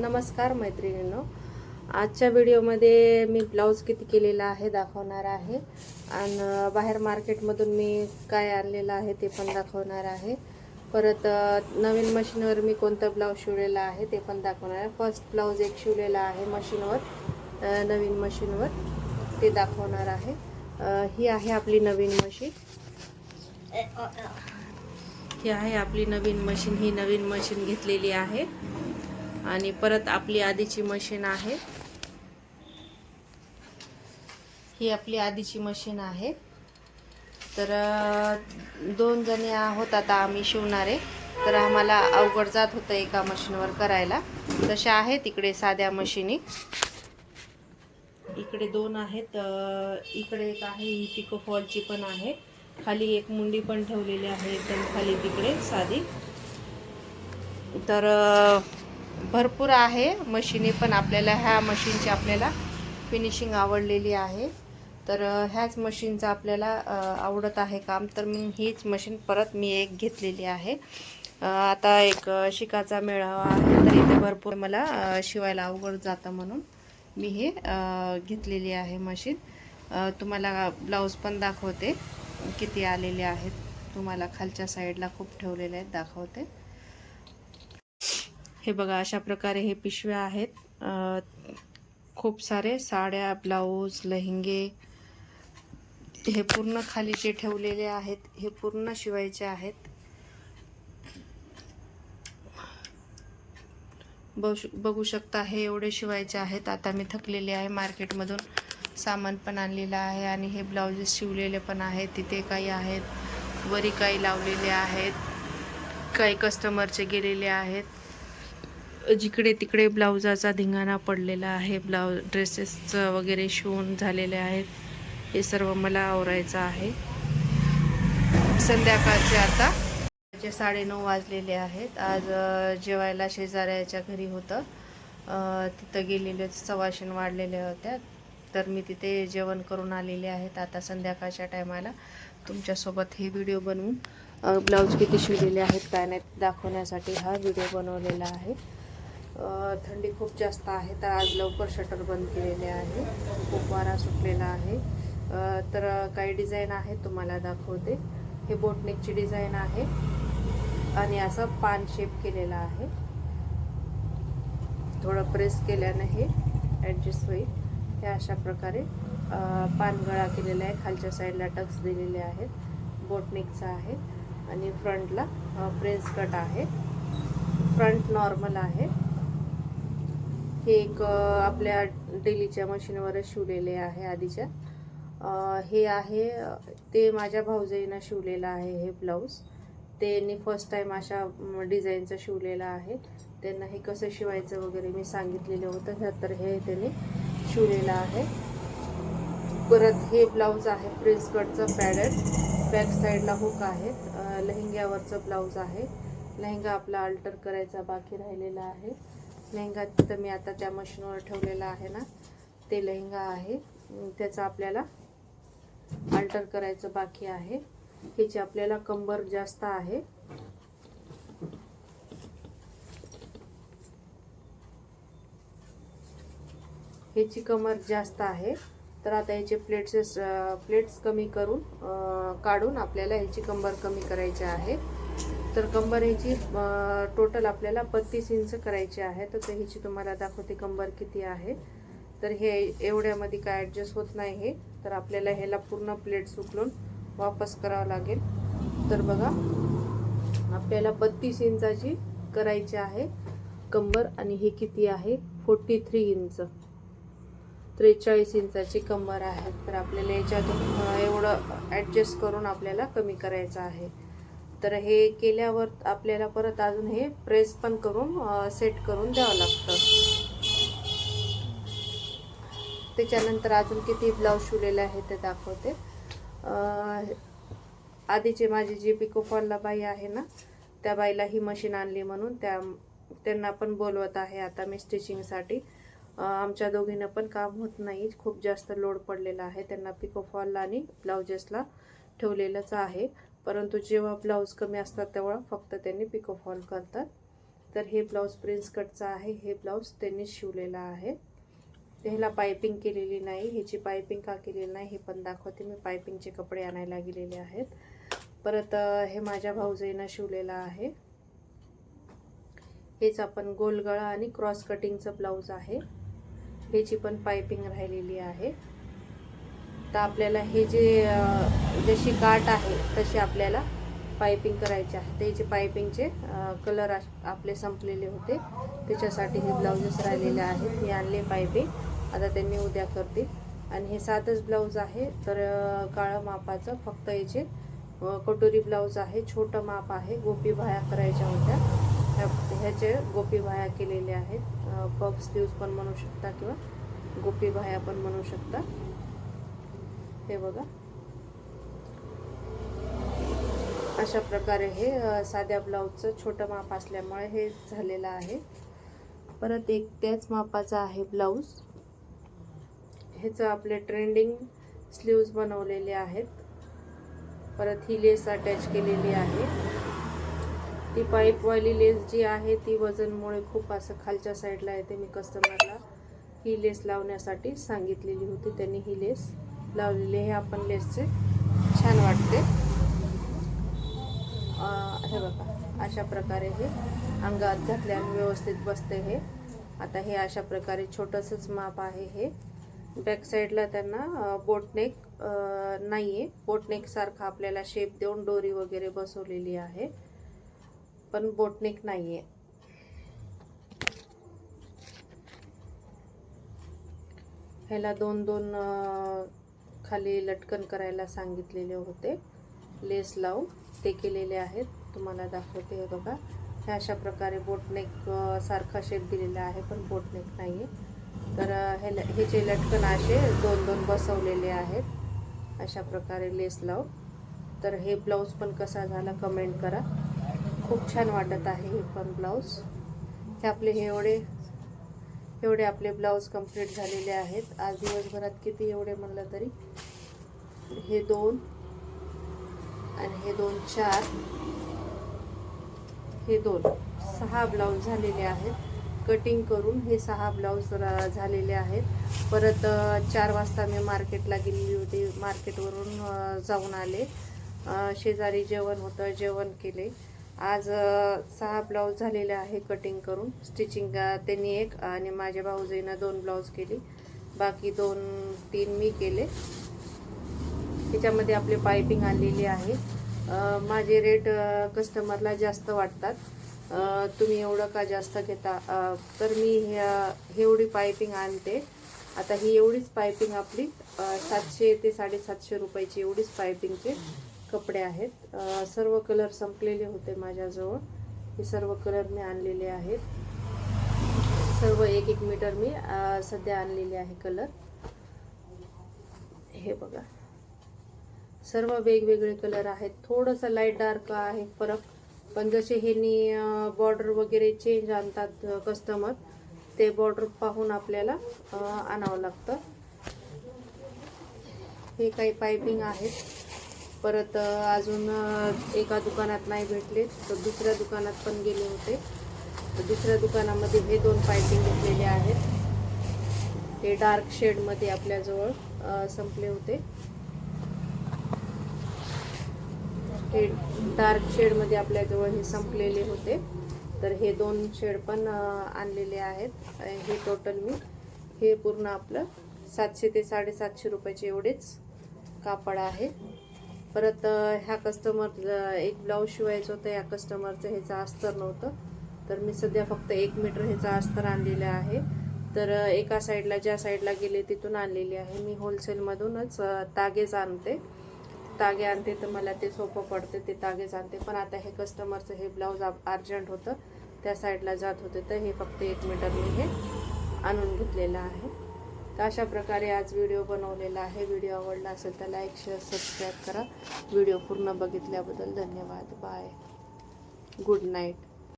नमस्कार मैत्रिणींनो. आजच्या व्हिडिओमध्ये मी ब्लाऊज किती केलेला आहे दाखवणार आहे. आणि बाहेर मार्केटमधून मी काय आणलेलं आहे ते पण दाखवणार आहे. परत नवीन मशीनवर मी कोणतं ब्लाऊज शिवलेला आहे ते पण दाखवणार आहे. फर्स्ट ब्लाऊज एक शिवलेला आहे मशीनवर नवीन मशीनवर ते दाखवणार आहे. ही आहे आपली नवीन मशीन. ही आहे आपली नवीन मशीन. ही नवीन मशीन घेतलेली आहे. आणि परत आपली आधीची मशीन आहे. ही आपली आधीची मशीन आहे. तर दोन जणी आहोत आता आम्ही शिवणारे. तर आम्हाला अवघड जात होतं एका मशीनवर करायला. तशा आहेत इकडे साध्या मशीनी इकडे दोन आहेत इकडे एक आहे ही पिको फॉलची पण आहे. खाली एक मुंडी पण ठेवलेली आहे एकदम खाली तिकडे साधी. तर भरपूर आहे. मशीनी पण आपल्याला ह्या मशीनची आपल्याला फिनिशिंग आवडलेली आहे. तर ह्याच मशीनचं आपल्याला आवडत आहे काम. तर मी हीच मशीन परत मी एक घेतलेली आहे. आता एक शिकाचा मेळावा आहे. तर इथे भरपूर मला शिवायला अवघड जातं म्हणून मी हे घेतलेली आहे मशीन. तुम्हाला ब्लाऊज पण दाखवते. किती आलेले आहेत. तुम्हाला खालच्या साईडला खूप ठेवलेले आहेत दाखवते. हे बघा अशा प्रकारे हे पिशव्या आहेत. खूप सारे साड्या ब्लाऊज लेहंगे हे पूर्ण खाली जे ठेवलेले आहेत हे पूर्ण शिवायचे आहेत. बघू बघू शकता हे एवढे शिवायचे आहेत. आता मी थकलेले आहे मार्केटमधून सामान पण आणलेलं आहे आणि हे ब्लाउजेस शिवलेले पण आहेत. तिथे काही आहेत वरी काही लावलेले आहेत काही कस्टमरचे गेलेले आहेत. जिकडे तिकडे ब्लाउजाचा धिंगाणा पडलेला आहे ब्लाऊज ड्रेसेसचं वगैरे शिवून झालेले आहेत हे सर्व मला आवरायचं आहे. संध्याकाळचे आता जे साडेनऊ वाजलेले आहेत. आज जेवायला शेजाऱ्याच्या घरी होतं. तिथं गेलेले सवाशीण वाढलेल्या होत्या. तर मी तिथे जेवण करून आलेले आहेत आता संध्याकाळच्या टायमाला. तुमच्यासोबत हे व्हिडिओ बनवून ब्लाऊज किती शिवलेले आहेत काय नाही दाखवण्यासाठी हा व्हिडिओ बनवलेला आहे. थंडी खूप जास्त आहे तर आज लवकर शटर बंद केलेले आहे. खूप वारा सुटलेला आहे. तर काही डिझाईन आहे तुम्हाला दाखवते. हे बोटनेकची डिझाईन आहे. आणि असं पान शेप केलेला आहे. थोडं प्रेस केल्यानं हे ॲडजस्ट होईल. हे अशा प्रकारे पानगळा केलेला आहे. खालच्या साईडला टक्स दिलेले आहेत. बोटनेकचा आहे. आणि फ्रंटला प्रेस कट आहे. फ्रंट नॉर्मल आहे. हे एक आपल्या डेलीच्या मशीनवरच शिवलेले आहे आधीच्या. हे आहे ते माझ्या भाऊजाईनं शिवलेलं आहे हे ब्लाऊज. त्यांनी फर्स्ट टाईम अशा डिझाईनचं शिवलेलं आहे. त्यांना हे कसं शिवायचं वगैरे मी सांगितलेलं होतं ह्या- तर हे त्यांनी शिवलेलं आहे. परत हे ब्लाऊज आहे प्रिन्स कटचं पॅडेड बॅक साईडला हुक आहेत लेहंग्यावरचं ब्लाऊज आहे. लेहंगा आपला अल्टर करायचा बाकी राहिलेला आहे. लेहंगा तिथं मी आता त्या मशीनवर ठेवलेला आहे ना ते लेहंगा आहे. त्याचा त्याचं आपल्याला अल्टर करायचं बाकी आहे. ह्याची आपल्याला कंबर जास्त आहे. ह्याची कमर जास्त आहे. तर आता ह्याचे प्लेट्स प्लेट्स कमी करून काढून आपल्याला ह्याची कंबर कमी करायची आहे. तर कंबर ह्याची टोटल आपल्याला बत्तीस इंच करायची आहे. तर ह्याची तुम्हाला दाखवते कंबर किती आहे. तर हे एवढ्यामध्ये काय ॲडजस्ट होत नाही हे. तर आपल्याला ह्याला पूर्ण प्लेट सुकलून वापस करावं लागेल. तर बघा आपल्याला बत्तीस इंचाची करायची आहे कंबर आणि हे किती आहे? Forty three inch. त्रेचाळीस इंचाची कंबर आहे. तर आपल्याला याच्यातून एवढं ॲडजस्ट करून आपल्याला कमी करायचं आहे. तर हे केल्यावर आपल्याला परत अजून हे प्रेस पण करून सेट करून द्यावं लागतं. त्याच्यानंतर अजून किती ब्लाऊज शिवलेले आहे ते दाखवते. अं, आधीचे माझी जी पिकोफॉलला बाई आहे ना त्या बाईला ही मशीन आणली म्हणून त्या त्यांना पण बोलवत आहे आता मी स्टिचिंगसाठी आमच्या दोघींना पण काम होत नाही. खूप जास्त लोड पडलेला आहे. त्यांना पिकोफॉलला आणि ब्लाउजेसला ठेवलेलंच आहे. परंतु जेव्हा ब्लाऊज कमी असतात तेव्हा फक्त त्यांनी पिकोफॉल करतात. तर हे ब्लाऊज प्रिन्स कटचं आहे हे ब्लाऊज त्यांनीच शिवलेलं आहे. ह्याला पायपिंग केलेली नाही ह्याची पायपिंग का केलेली नाही हे पण दाखवते मी. पायपिंगचे कपडे आणायला गेलेले आहेत. परत हे माझ्या भाऊजाईनं शिवलेलं आहे. हेच आपण गोलगळा आणि क्रॉस कटिंगचं ब्लाऊज आहे. ह्याची पण पायपिंग राहिलेली आहे. आता आपल्याला हे जे जशी काट आहे तशी आपल्याला पायपिंग करायची आहे. त्याचे पायपिंगचे कलर आपले संपलेले होते त्याच्यासाठी हे ब्लाऊजेस राहिलेले आहेत. मी आणले पायपिंग आता त्यांनी उद्या करतील. आणि हे साधंच ब्लाऊज आहे तर काळं मापाचं फक्त याचे कटोरी ब्लाऊज आहे छोटं माप आहे गोपी भाया करायच्या होत्या. ह्याचे गोपी भाया केलेले आहेत. पफ स्लीव्ज पण म्हणू शकता किंवा गोपी भाया पण म्हणू शकता. हे बघा. अशा प्रकारे हे साध्या ब्लाऊजचं छोटं माप असल्यामुळे हे झालेलं आहे. परत एक त्याच मापाचा आहे ब्लाऊज. ह्याचं आपले ट्रेंडिंग स्लीव्ज बनवलेले आहेत. परत ही लेस अटॅच केलेली आहे. ती पाईपवाली लेस जी आहे ती वजनमुळे खूप असं खालच्या साईडला येते. मी कस्टमरला ही लेस लावण्यासाठी सांगितलेली होती त्यांनी ही लेस. लावलेले हे आपण लेसचे. छान वाटते. हे बघा अशा प्रकारे हे अंगात घातल्याने व्यवस्थित बसते हे. आता हे अशा प्रकारे छोटंसंच माप आहे हे. बॅक साईडला त्यांना बोटनेक नाही आहे बोटनेकसारखा आपल्याला शेप देऊन डोरी वगैरे बसवलेली आहे. पण बोटनेक नाही आहे ह्याला दोन दोन खाली लटकन करायला सांगितलेले होते. लेस लावून ते केलेले आहेत. तुम्हाला दाखवते हे बघा. हे अशा प्रकारे बोटनेक सारखा शेप दिलेला आहे पण बोटनेक नाही आहे तर हे ल- हे जे लटकन असे दोन दोन बसवलेले आहेत अशा प्रकारे लेस लावून. तर हे ब्लाऊज पण कसा झाला कमेंट करा. खूप छान वाटत आहे हे पण ब्लाऊज. हे आपले हे एवढे एवढे आपले ब्लाऊज कंप्लीट झालेले आहेत. आज दिवसभरात किती एवढे म्हणलं तरी? हे दोन आणि हे दोन चार. हे दोन. सहा ब्लाऊज झालेले आहेत. कटिंग करून हे सहा ब्लाऊज झालेले आहेत. परत चार वाजता मी मार्केटला गेलेली होती. मार्केटवरून जाऊन आले. शेजारी जेवण होतं. जेवण केले. आज सहा ब्लाऊज झालेले आहे कटिंग करून. स्टिचिंग त्यांनी एक आणि माझ्या भाऊजाईनं दोन ब्लाऊज केली. बाकी दोन तीन मी केले. त्याच्यामध्ये आपली पायपिंग आणलेली आहे. माझे रेट कस्टमरला जास्त वाटतात. तुम्ही एवढं का जास्त घेता? तर मी हे एवढी पायपिंग आणते. आता ही एवढीच पायपिंग आपली सातशे ते साडेसातशे रुपयाची एवढीच पायपिंगचे कपडे आहेत. सर्व कलर संपलेले होते माझ्याजवळ. हे सर्व कलर मी आणलेले आहेत. सर्व एक एक मीटर मी सध्या आणलेले आहे कलर. हे बघा. सर्व वेगवेगळे कलर आहेत. थोडंसं लाइट डार्क आहे फरक. पण जसे हे बॉर्डर वगैरे चेंज आणतात कस्टमर ते बॉर्डर पाहून आपल्याला आणावं लागतं. हे काही पायपिंग आहेत. परत अजून एका दुकानात नाही भेटले तर दुसऱ्या दुकानात पण गेले होते. तर दुसऱ्या दुकानामध्ये हे दोन पायपिंग घेतलेले आहेत. हे डार्क शेडमध्ये आपल्याजवळ संपले होते. हे डार्क शेडमध्ये आपल्याजवळ हे संपलेले होते. तर हे दोन शेड पण आणलेले आहेत. हे टोटल मी. हे पूर्ण आपलं सातशे ते साडेसातशे रुपयाचे एवढेच कापड आहे. परत ह्या कस्टमर एक ब्लाऊज शिवायचं होतं या कस्टमरचं ह्याचं अस्तर नव्हतं. तर मी सध्या फक्त एक मीटर ह्याचं अस्तर आणलेलं आहे. तर एका साईडला ज्या साईडला गेले तिथून आणलेली आहे. मी होलसेलमधूनच तागेच आणते. तागे आणते तर मला ते सोपं पडते ते तागेच आणते. पण आता हे कस्टमरचं हे ब्लाऊज अर्जंट होतं. त्या साईडला जात होते तर हे फक्त एक मीटर मी हे आणून घेतलेलं आहे. तर अशा प्रकारे आज व्हिडिओ बनवलेला आहे. व्हिडिओ आवडला असेल तर लाईक शेअर सबस्क्राईब करा. व्हिडिओ पूर्ण बघितल्याबद्दल धन्यवाद. Bye good night